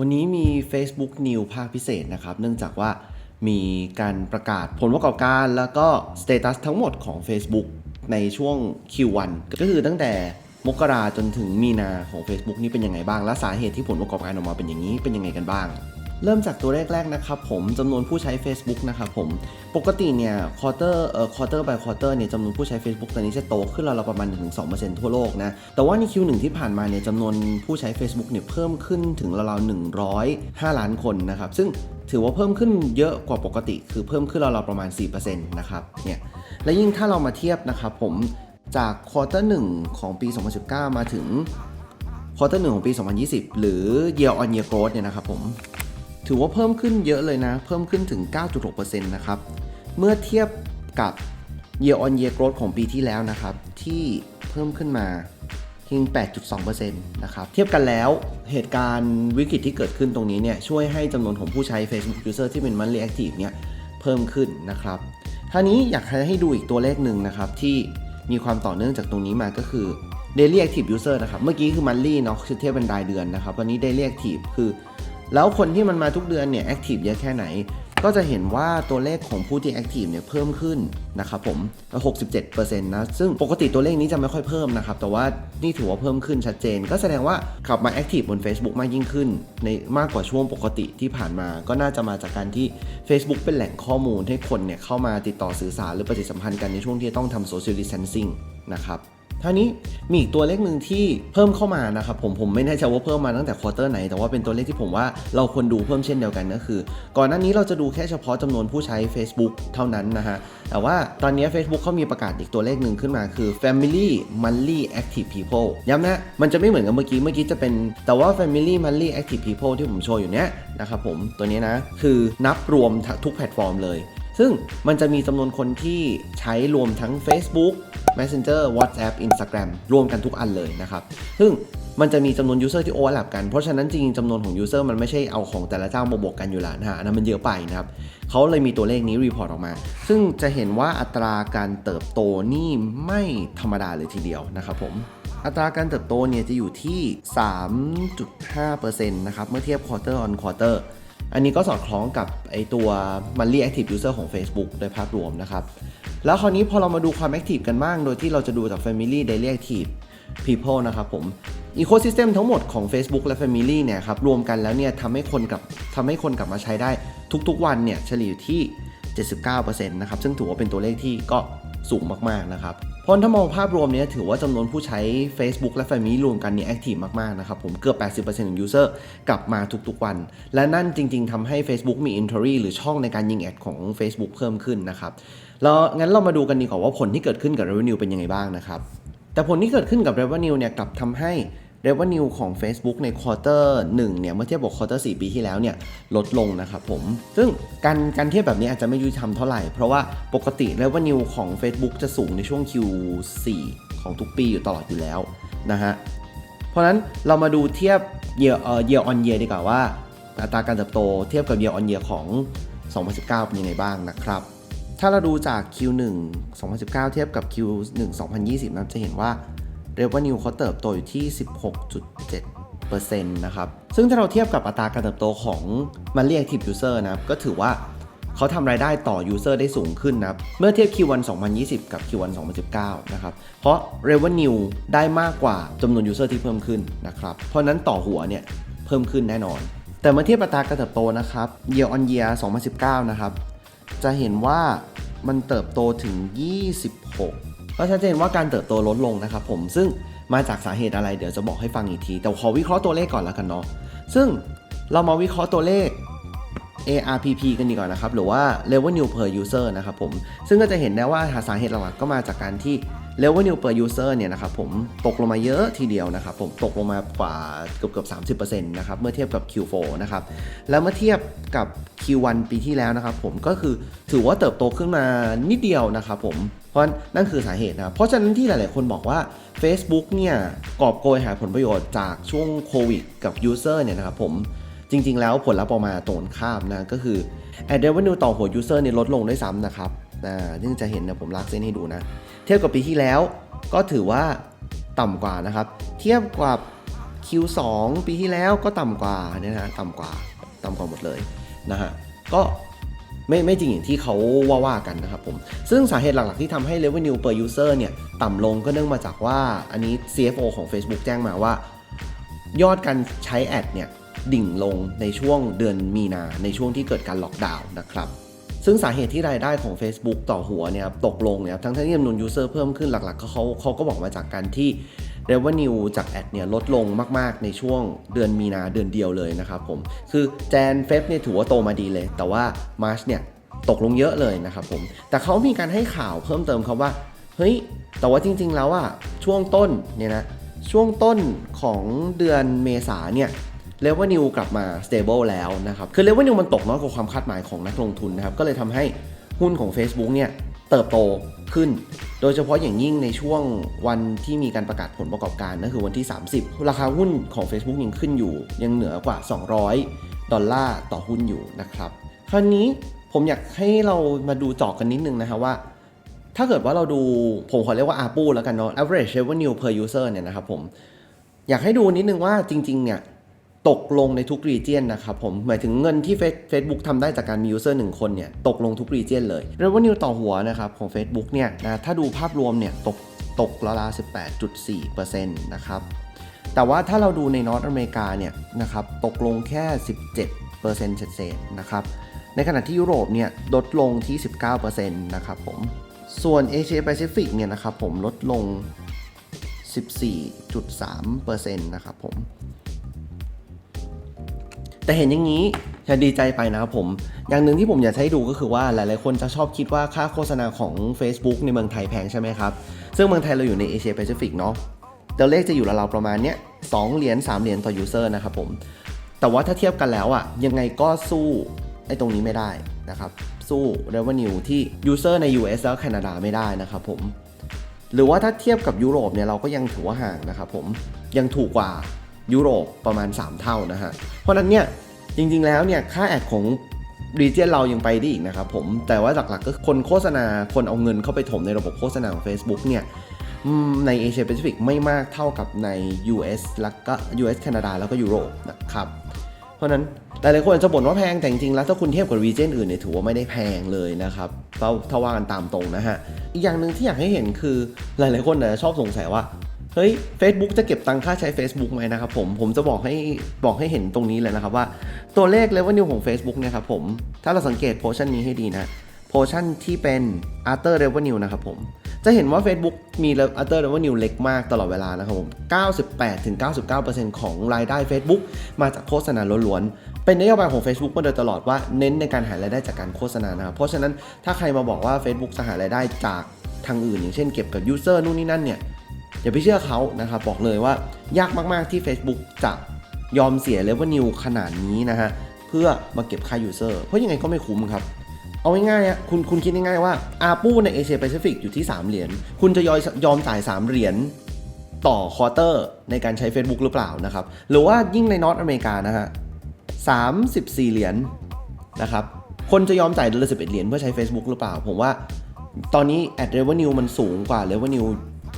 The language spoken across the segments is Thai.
วันนี้มี Facebook New ภาคพิเศษนะครับ เนื่องจากว่ามีการประกาศผลประกอบการแล้วก็สเตตัสทั้งหมดของ Facebook ในช่วง Q1 ก็คือตั้งแต่มกราจนถึงมีนาของ Facebook นี่เป็นยังไงบ้าง และสาเหตุที่ผลประกอบการออกมาเป็นอย่างนี้เป็นยังไงกันบ้าง เริ่มจากตัวเลขแรกนะครับผมจำนวนผู้ใช้ Facebook นะครับผมปกติเนี่ยควอเตอร์เอ่อควอเตอร์ by ควอเตอร์เนี่ยจำนวนผู้ใช้ Facebook ตอนนี้จะโตขึ้นราวๆประมาณ 1-2%ทั่วโลกนะแต่ว่าใน Q1 ที่ผ่านมาเนี่ยจำนวนผู้ใช้ Facebook เนี่ยเพิ่มขึ้นถึงราวๆ105 ล้านคนนะครับซึ่งถือว่าเพิ่มขึ้นเยอะกว่าปกติ คือเพิ่มขึ้นราวๆประมาณ 4%นะครับเนี่ยและยิ่งถ้าเรามาเทียบนะครับผมจากควอเตอร์1ของปี 2019 มาถึงควอเตอร์1ของปี 2020 หรือ year on year growth เนี่ยนะครับผม ถือว่าเพิ่มขึ้นเยอะเลยนะ เพิ่มขึ้นถึง 9.6%นะครับ เมื่อเทียบกับ year on year growth ของปีที่แล้วนะครับ ที่เพิ่มขึ้นมาเพียง 8.2%นะครับ เทียบกันแล้วเหตุการณ์วิกฤตที่เกิดขึ้นตรงนี้เนี่ยช่วยให้จำนวนของผู้ใช้ Facebook user ที่เป็น monthly active เนี่ยเพิ่มขึ้นนะครับท่านี้อยากให้ดูอีกตัวเลขหนึ่งนะครับ ที่มีความต่อเนื่องจากตรงนี้มาก็คือ daily active user นะครับ เมื่อกี้คือ monthly เนาะคือเทียบเป็นรายเดือนนะครับ วันนี้ daily active คือ แล้วคนที่มันมาทุกเดือนเนี่ยแอคทีฟเยอะแค่ไหน ก็จะเห็นว่าตัวเลขของผู้ที่แอคทีฟเนี่ยเพิ่มขึ้นนะครับผม 67%นะ ซึ่งปกติตัวเลขนี้จะไม่ค่อยเพิ่มนะครับ แต่ว่านี่ถือว่าเพิ่มขึ้นชัดเจน ก็แสดงว่ากลับมาแอคทีฟบน Facebook มากยิ่งขึ้น ในมากกว่าช่วงปกติที่ผ่านมา ก็น่าจะมาจากการที่ Facebook เป็นแหล่งข้อมูลให้คนเนี่ยเข้ามาติดต่อสื่อสารหรือปฏิสัมพันธ์กันในช่วงที่ต้องทำ social distancing นะครับ ท่านี้มีอีกตัวเลขหนึ่งที่เพิ่มเข้ามานะครับผมผมไม่แน่ใจว่าเพิ่มมาตั้งแต่ควอเตอร์ไหน แต่ว่าเป็นตัวเลขที่ผมว่าเราควรดูเพิ่มเช่นเดียวกันก็คือ ก่อนหน้านี้เราจะดูแค่เฉพาะจำนวนผู้ใช้ Facebook เท่านั้นนะฮะแต่ว่าตอนนี้ Facebook เขามีประกาศอีกตัวเลขหนึ่งขึ้นมาคือ Family Monthly Active People ย้ำนะ มันจะไม่เหมือนกับเมื่อกี้เมื่อกี้จะเป็นแต่ว่า Family Monthly Active People ที่ผมโชว์อยู่เนี้ยนะครับผมตัวนี้นะคือนับรวมทุกแพลตฟอร์มเลย ซึ่งมันจะมีจำนวนคนที่ใช้รวมทั้ง Facebook Messenger WhatsApp Instagram รวมกันทุกอันเลยนะครับ ซึ่งมันจะมีจำนวน user ที่ overlap กัน เพราะฉะนั้นจริงๆจำนวนของ user มันไม่ใช่เอาของแต่ละเจ้ามาบวกกันอยู่แล้วนะฮะอันนั้นมันเยอะไปนะครับเขาเลยมีตัวเลขนี้รีพอร์ตออกมา ซึ่งจะเห็นว่าอัตราการเติบโตนี่ไม่ธรรมดาเลยทีเดียวนะครับผมอัตราการเติบโตเนี่ยจะอยู่ที่ 3.5%นะครับเมื่อเทียบ quarter on quarter อันนี้ก็สอดคล้องกับไอตัว monthly active user ของ Facebook โดยภาพรวมนะครับ แล้วคราวนี้พอเรามาดูความ active กันบ้าง โดยที่เราจะดูจาก family daily active people นะครับผม ecosystem ทั้งหมดของ Facebook และ Family เนี่ยครับรวมกันแล้วเนี่ยทำให้คนกับทำให้คนกลับมาใช้ได้ทุกๆวันเนี่ยเฉลี่ยอยู่ที่ 79%นะครับ ซึ่งถือว่าเป็นตัวเลขที่ก็สูงมากๆนะครับ ราะถ้ามองภาพรวมเนี้ถือว่าจำนวนผู้ใช้ Facebook และ Family รวมกันเนี่ยแอคทีฟมาก ๆ นะครับผมเกือบ 80%ของ User กลับมาทุก ๆ วัน และนั่นจริง ๆทำให้ Facebook มี Entry หรือช่องในการยิงแอดของ Facebook เพิ่มขึ้นนะครับแล้วงั้นเรามาดูกันดีกว่าว่าผลที่เกิดขึ้นกับ Revenue เป็นยังไงบ้างนะครับแต่ผลที่เกิดขึ้นกับ Revenue เนี่ยกลับทำให้ Revenue ของ Facebook ในควอเตอร์1เนี่ยเมื่อเทียบกับควอเตอร์4ปีที่แล้วเนี่ยลดลงนะครับผม ซึ่งการการเทียบแบบนี้อาจจะไม่ยุติธรรมเท่าไหร่ เพราะว่าปกติ Revenue ของ Facebook จะสูงในช่วง Q4 ของทุกปีอยู่ตลอดอยู่แล้วนะฮะ เพราะนั้นเรามาดูเทียบ year เอ่อ year on year ดีกว่าว่าอัตราการเติบโตเทียบกับ year on year ของ 2019 เป็นยังไงบ้างนะครับ ถ้าเราดูจาก Q1 2019 เทียบกับ Q1 2020นะจะเห็นว่า revenue เขาเติบโตอยู่ที่ 16.7%นะครับ ซึ่งถ้าเราเทียบกับอัตราการเติบโตของ monthly active user นะครับ ก็ถือว่าเขาทำรายได้ต่อ user ได้สูงขึ้นนะครับ เมื่อเทียบ Q1 2020 กับ Q1 2019 นะครับ เพราะ revenue ได้มากกว่าจำนวน user ที่เพิ่มขึ้นนะครับ เพราะฉะนั้นต่อหัวเนี่ยเพิ่มขึ้นแน่นอน แต่เมื่อเทียบอัตราการเติบโตนะครับ year on year 2019 นะครับ จะเห็นว่ามันเติบโตถึง 26 ก็ชัดเจนว่าการเติบโตลดลงนะครับผมซึ่งมาจากสาเหตุอะไรเดี๋ยวจะบอกให้ฟังอีกที แต่ขอวิเคราะห์ตัวเลขก่อนแล้วกันเนาะซึ่งเรามาวิเคราะห์ตัวเลข ARPP กันดีกว่อนนะครับ หรือว่า Revenue per user นะครับผม ซึ่งก็จะเห็นได้ว่าสาเหตุหลักๆก็มาจากการที่ Revenue per user เนี่ยนะครับผมตกลงมาเยอะทีเดียวนะครับผมตกลงมากว่าเกือบเกือบ30%นะครับเมื่อเทียบกับ Q4 นะครับ แล้วเมื่อเทียบกับ Q1 ปีที่แล้วนะครับผมก็คือถือว่าเติบโตขึ้นมานิดเดียวนะครับผมเพราะนั่นคือสาเหตุนะเพราะฉะนั้นที่หลาย ๆ คนบอกว่า Facebook เนี่ยกอบโกยหาผลประโยชน์จากช่วงโควิดกับ User เนี่ยนะครับผมจริง ๆ แล้วผลลัพธ์ออกมาตรงข้ามนะก็คือ ad revenue ต่อหัว user เนี่ยลดลงด้วยซ้ำนะครับอ่าซึ่งจะเห็นนะผมลากเส้นให้ดูนะ เทียบกับปีที่แล้วก็ถือว่าต่ำกว่านะครับ เทียบกับ Q2 ปีที่แล้วก็ต่ำกว่าเนี่ยนะฮะต่ำกว่าต่ำกว่าหมดเลยนะฮะก็ ไม่ไม่จริงอย่างที่เขาว่าว่ากันนะครับผม ซึ่งสาเหตุหลักๆที่ทำให้ revenue per user เนี่ยต่ำลงก็เนื่องมาจากว่าอันนี้ CFO ของ Facebook แจ้งมาว่า ยอดการใช้แอดเนี่ยดิ่งลงในช่วงเดือนมีนาในช่วงที่เกิดการล็อกดาวน์นะครับซึ่งสาเหตุที่รายได้ของ Facebook ต่อหัวเนี่ยตกลงเนี่ยทั้งที่จำนวน user เพิ่มขึ้นหลักๆเขาเขาก็บอกมาจากการที่ revenue จากแอดเนี่ยลดลงมาก ๆ ในช่วงเดือนมีนาเดือนเดียวเลยนะครับผม คือแจนเฟบเนี่ยถือว่าโตมาดีเลย แต่ว่ามาร์ชเนี่ยตกลงเยอะเลยนะครับผม แต่เขามีการให้ข่าวเพิ่มเติมครับว่า เฮ้ย แต่ว่าจริง ๆ แล้วอะช่วงต้นเนี่ยนะ ช่วงต้นของเดือนเมษาเนี่ยเลเวนิวกลับมา stable แล้วนะครับ คือเลเวนิวมันตกน้อยกว่าความคาดหมายของนักลงทุนนะครับ ก็เลยทำให้หุ้นของ Facebook เนี่ยเติบโต ขึ้น โดยเฉพาะอย่างยิ่งในช่วงวันที่มีการประกาศผลประกอบการนั่นคือวันที่ 30 ราคาหุ้นของ Facebook ยังขึ้นอยู่ ยังเหนือกว่า 200 ดอลลาร์ต่อหุ้นอยู่นะครับ คราวนี้ผมอยากให้เรามาดูจาะกันนิดนึงนะครับว่า ถ้าเกิดว่าเราดูผมขอเรียกว่า ARPU แล้วกันเนาะ average revenue per user เนี่ยนะครับผมอยากให้ดูนิดนึงว่าจริง ๆ เนี่ย ตกลงในทุก region นะครับผม หมายถึงเงินที่ Facebook ทำได้จากการมี user 1คนเนี่ยตกลงทุก region เลย revenue ต่อหัวนะครับของ Facebook เนี่ยนะถ้าดูภาพรวมเนี่ยตกตกราวๆ18.4%นะครับแต่ว่าถ้าเราดูในนอตอเมริกาเนี่ยนะครับตกลงแค่ 17%เศษนะครับในขณะที่ยุโรปเนี่ยลดลงที่ 19%นะครับผมส่วนเอเชียแปซิฟิกเนี่ยนะครับผมลดลง 14.3%นะครับผม แต่เห็นอย่างนี้จะดีใจไปนะครับผม อย่างหนึ่งที่ผมอยากให้ดูก็คือว่าหลายๆ คนจะชอบคิดว่าค่าโฆษณาของ Facebook ในเมืองไทยแพงใช่ไหมครับ ซึ่งเมืองไทยเราอยู่ในเอเชียแปซิฟิกเนาะตัวเลขจะอยู่ราวๆประมาณเนี้ยสองเหรียญ3เหรียญต่อ user นะครับผม แต่ว่าถ้าเทียบกันแล้วอะยังไงก็สู้ไอ้ตรงนี้ไม่ได้นะครับ สู้ revenue ที่ user ใน US แล้วแคนาดาไม่ได้นะครับผม หรือว่าถ้าเทียบกับยุโรปเนี่ยเราก็ยังถือว่าห่างนะครับผม ยังถูกกว่า ยุโรปประมาณ 3 เท่านะฮะ เพราะนั้นเนี่ยจริงๆแล้วเนี่ยค่าแอดของรีเจนเรายังไปได้อีกนะครับผมแต่ว่าหลักๆก็คนโฆษณาคนเอาเงินเข้าไปถมในระบบโฆษณาของ Facebook เนี่ยในเอเชียแปซิฟิกไม่มากเท่ากับใน US แล้วก็ US แคนาดาแล้วก็ยุโรปนะครับ เพราะนั้นหลายๆคนจะบ่นว่าแพงแต่จริงๆแล้วถ้าคุณเทียบกับรีเจนอื่นเนี่ยถือว่าไม่ได้แพงเลยนะครับถ้าถ้าว่ากันตามตรงนะฮะ อีกอย่างหนึ่งที่อยากให้เห็นคือหลายๆคนอาจจะชอบสงสัยว่า เฮ้ย Facebook จะเก็บตังค่าใช้ Facebook ไหมนะครับผม ผมจะบอกให้บอกให้เห็นตรงนี้เลยนะครับว่าตัวเลข revenue ของ Facebook เนี่ยครับผม ถ้าเราสังเกตโพชั่นนี้ให้ดีนะโพชั่นที่เป็น after revenue นะครับผม จะเห็นว่า Facebook มี after revenue เล็กมากตลอดเวลานะครับผม 98-99%ของรายได้ Facebook มาจากโฆษณาล้วนๆ เป็นนโยบายของ Facebook มาโดยตลอดว่าเน้นในการหารายได้จากการโฆษณานะครับ เพราะฉะนั้นถ้าใครมาบอกว่า Facebook จะหารายได้จากทางอื่น อย่างเช่นเก็บกับ user นู่นนี่นั่นเนี่ย อย่าไปเชื่อเขานะครับบอกเลยว่ายากมากๆที่ Facebook จะยอมเสีย revenue ขนาดนี้นะฮะเพื่อมาเก็บค่า user เพราะยังไงก็ไม่คุ้มครับ เอาง่ายๆอะคุณคุณคิดง่ายๆว่าอาปูในเอเชียแปซิฟิกอยู่ที่ 3 เหรียญคุณจะยอมยอมจ่าย 3 เหรียญต่อควอเตอร์ในการใช้ Facebook หรือเปล่านะครับ หรือว่ายิ่งในนอตอเมริกานะฮะ34 เหรียญนะครับคนจะยอมจ่ายเดือนละ11 เหรียญเพื่อใช้ Facebook หรือเปล่า ผมว่าตอนนี้ ad revenue มันสูงกว่า revenue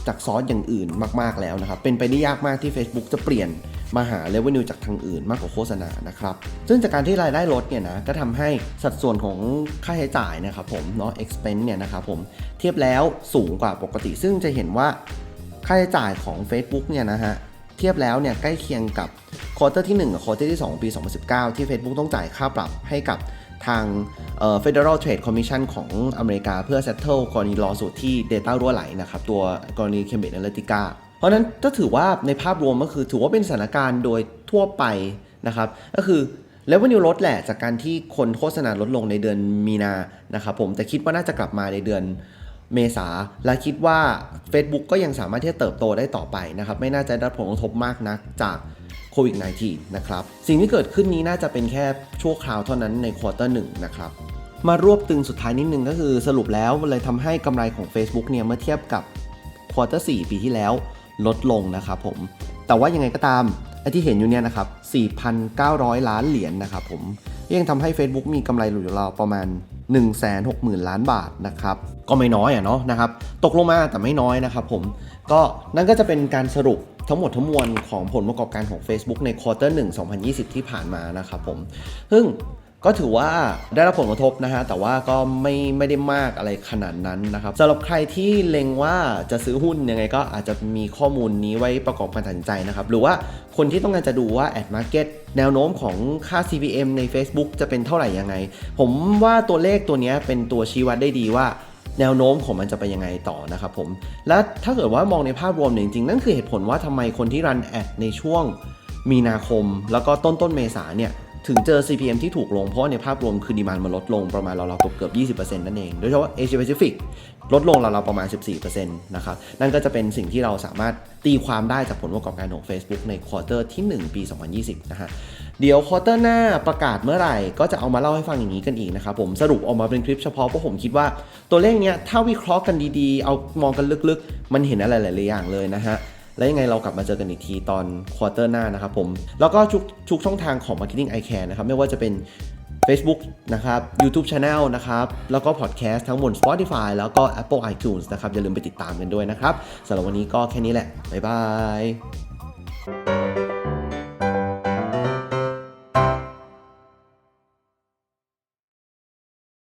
จากซอสอย่างอื่นมาก ๆ แล้วนะครับ เป็นไปได้ยากมากที่ Facebook จะเปลี่ยนมาหา revenue จากทางอื่นมากกว่าโฆษณานะครับ ซึ่งจากการที่รายได้ลดเนี่ยนะ ก็ทำให้สัดส่วนของค่าใช้จ่ายนะครับผมเนาะ expense เนี่ยนะครับผม เทียบแล้วสูงกว่าปกติ ซึ่งจะเห็นว่าค่าใช้จ่ายของ Facebook เนี่ยนะฮะ เทียบแล้วเนี่ยใกล้เคียงกับควอเตอร์ที่1กับควอเตอร์ที่ 2 ปี 2019 ที่ Facebook ต้องจ่ายค่าปรับให้กับ ทาง Federal Trade Commission ของอเมริกาเพื่อ settle กรณีลอสูตรที่ Data รั่วไหลนะครับ ตัวกรณี Cambridge Analytica เพราะนั้นก็ถือว่าในภาพรวมก็คือถือว่าเป็นสถานการณ์โดยทั่วไปนะครับ ก็คือ revenue ลดแหละจากการที่คนโฆษณาลดลงในเดือนมีนานะครับผมแต่คิดว่าน่าจะกลับมาในเดือนเมษาและคิดว่า Facebook ก็ยังสามารถที่จะเติบโตได้ต่อไปนะครับ ไม่น่าจะได้รับผลกระทบมากนักจาก โควิด -19 นะครับ สิ่งที่เกิดขึ้นนี้น่าจะเป็นแค่ชั่วคราวเท่านั้นในควอเตอร์หนึ่งนะครับมารวบตึงสุดท้ายนิดนึงก็คือสรุปแล้วเลยทำให้กำไรของ Facebook เนี่ยเมื่อเทียบกับควอเตอร์4ปีที่แล้วลดลงนะครับผม แต่ว่ายังไงก็ตามไอที่เห็นอยู่เนี่ยนะครับ 4,900 ล้านเหรียญนะครับผม ยังทำให้ Facebook มีกำไรอยู่ราวประมาณ 160,000 ล้านบาทนะครับ ก็ไม่น้อยอะเนาะนะครับ ตกลงมาแต่ไม่น้อยนะครับผม ก็นั่นก็จะเป็นการสรุป ทั้งหมดทั้งมวลของผลประกอบการของ Facebook ในควอเตอร์1 2020 ที่ผ่านมานะครับผมซึ่งก็ถือว่าได้รับผลกระทบนะฮะ แต่ว่าก็ไม่ไม่ได้มากอะไรขนาดนั้นนะครับสำหรับใครที่เล็งว่าจะซื้อหุ้นยังไงก็อาจจะมีข้อมูลนี้ไว้ประกอบการตัดสินใจนะครับ หรือว่าคนที่ต้องการจะดูว่า Ad Market แนวโน้มของค่า CPM ใน Facebook จะเป็นเท่าไหร่ยังไง ผมว่าตัวเลขตัวนี้เป็นตัวชี้วัดได้ดีว่า แนวโน้มของมันจะไปยังไงต่อนะครับผม และถ้าเกิดว่ามองในภาพรวมเนี่ยจริงๆ นั่นคือเหตุผลว่าทำไมคนที่รันแอดในช่วงมีนาคม แล้วก็ต้นต้นเมษาเนี่ย ถึงเจอ CPM ที่ถูกลงเพราะในภาพรวมคือดีมานมันลดลงประมาณเราๆเกือบ 20%นั่นเอง โดยเฉพาะ Asia Pacific ลดลงเราวๆประมาณ 14%นะครับ นั่นก็จะเป็นสิ่งที่เราสามารถตีความได้จากผลประกอบการของ Facebook ในควอเตอร์ที่ 1 ปี 2020 นะฮะ เดี๋ยวควอเตอร์หน้าประกาศเมื่อไหร่ ก็จะเอามาเล่าให้ฟังอย่างนี้กันอีกนะครับผมสรุปออกมาเป็นคลิปเฉพาะเพราะผมคิดว่าตัวเลขเนี้ยถ้าวิเคราะห์กันดีๆ เอามองกันลึกๆ มันเห็นอะไรหลายๆอย่างเลยนะฮะ แล้วยังไงเรากลับมาเจอกันอีกทีตอนควอเตอร์หน้านะครับผม แล้วก็ทุกชุกช่องทางของ Marketing I Care นะครับ ไม่ว่าจะเป็น Facebook นะครับ YouTube Channel นะครับ แล้วก็ Podcast ทั้งหมด Spotify แล้วก็ Apple iTunes นะครับ อย่าลืมไปติดตามกันด้วยนะครับสำหรับวันนี้ก็แค่นี้แหละ บ๊ายบาย